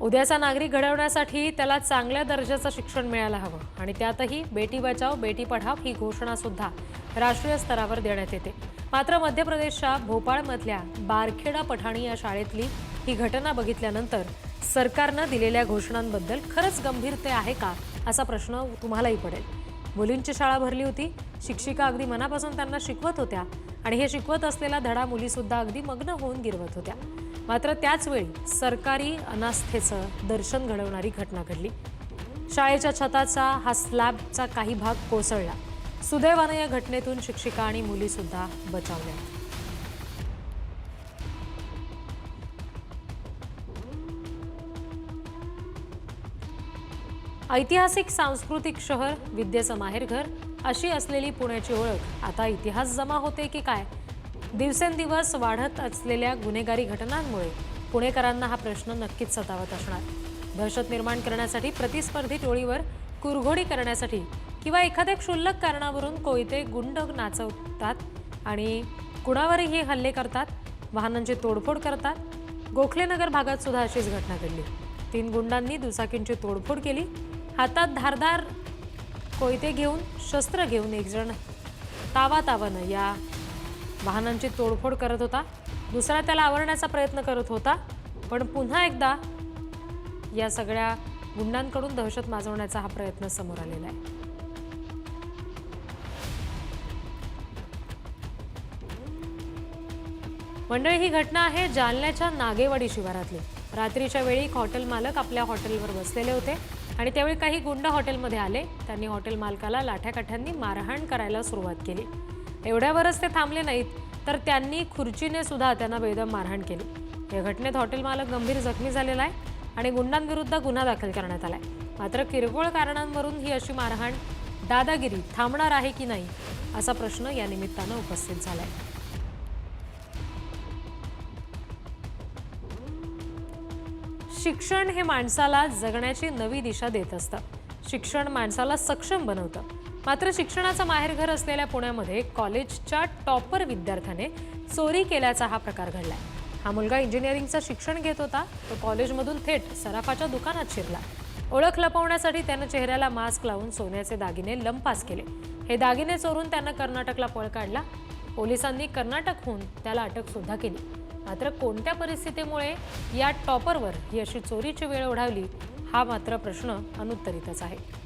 उद्याचा नागरिक घडवण्यासाठी त्याला चांगल्या दर्जाचं शिक्षण मिळायला हवं. आणि त्यातही बेटी बचाव बेटी पढाव ही घोषणा सुद्धा राष्ट्रीय स्तरावर देण्यात येते. मात्र मध्य प्रदेशच्या भोपाळमधल्या बारखेडा पठाणी या शाळेतली ही घटना बघितल्यानंतर सरकारनं दिलेल्या घोषणांबद्दल खरंच गंभीरते आहे का असा प्रश्न तुम्हालाही पडेल. मुलींची शाळा भरली होती. शिक्षिका अगदी मनापासून त्यांना शिकवत होत्या. आणि हे शिकवत असलेला धडा मुलीसुद्धा अगदी मग्न होऊन गिरवत होत्या. मात्र त्याच वेळी सरकारी अनास्थेचं दर्शन घडवणारी घटना घडली. शाळेच्या छताचा हा स्लॅबचा काही भाग कोसळला. सुदैवानं या घटनेतून शिक्षिका आणि मुलीसुद्धा बचावल्या. ऐतिहासिक सांस्कृतिक शहर विद्येचं माहेरघर अशी असलेली पुण्याची ओळख आता इतिहास जमा होते की काय? दिवसेंदिवस वाढत असलेल्या गुन्हेगारी घटनांमुळे पुणेकरांना हा प्रश्न नक्कीच सतावत असणार. दहशत निर्माण करण्यासाठी प्रतिस्पर्धी टोळीवर कुरघोडी करण्यासाठी किंवा एखाद्या क्षुल्लक कारणावरून कोयते गुंड नाचवतात आणि कुणावरही हल्ले करतात वाहनांची तोडफोड करतात गोखलेनगर भागात सुद्धा अशीच घटना घडली. तीन गुंडांनी दुचाकींची तोडफोड केली. हातात धारदार कोयते घेऊन शस्त्र घेऊन एकजण तावातावानं या वाहनांची तोडफोड करत होता. दुसरा त्याला आवरण्याचा प्रयत्न करत होता. पण पुन्हा एकदा या सगळ्या गुंडांकडून दहशत माजवण्याचा हा प्रयत्न समोर आलेला आहे. मंडळी ही घटना आहे जालन्याच्या नागेवाडी शिवारातली. रात्रीच्या वेळी एक हॉटेल मालक आपल्या हॉटेलवर बसलेले होते आणि त्यावेळी काही गुंड हॉटेलमध्ये आले. त्यांनी हॉटेल मालकाला लाठ्याकाठ्यांनी मारहाण करायला सुरुवात केली. एवढ्यावरच ते थांबले नाहीत. तर त्यांनी खुर्चीने सुद्धा त्यांना बेदम मारहाण केली. या घटनेत हॉटेल मालक गंभीर जखमी झालेला आहे आणि गुंडांविरुद्ध गुन्हा दाखल करण्यात आलाय. मात्र किरकोळ कारणांवरून ही अशी मारहाण दादागिरी थांबणार आहे की नाही असा प्रश्न या निमित्तानं उपस्थित झालाय. शिक्षण हे माणसाला जगण्याची नवी दिशा देत असतं. शिक्षण माणसाला सक्षम बनवतं. मात्र शिक्षणाचं माहेरघर असलेल्या पुण्यामध्ये कॉलेजच्या टॉपर विद्यार्थ्याने चोरी केल्याचा हा प्रकार घडलाय. हा मुलगा इंजिनिअरिंगचं शिक्षण घेत होता तो कॉलेजमधून थेट सराफाच्या दुकानात शिरला. ओळख लपवण्यासाठी त्यानं चेहऱ्याला मास्क लावून सोन्याचे दागिने लंपास केले. हे दागिने चोरून त्यानं कर्नाटकला पळ काढला. पोलिसांनी कर्नाटकहून त्याला अटक सुद्धा केली. मात्र कोणत्या परिस्थितीमुळे या टॉपरवर ही अशी चोरीची वेळ ओढावली हा मात्र प्रश्न अनुत्तरितच आहे.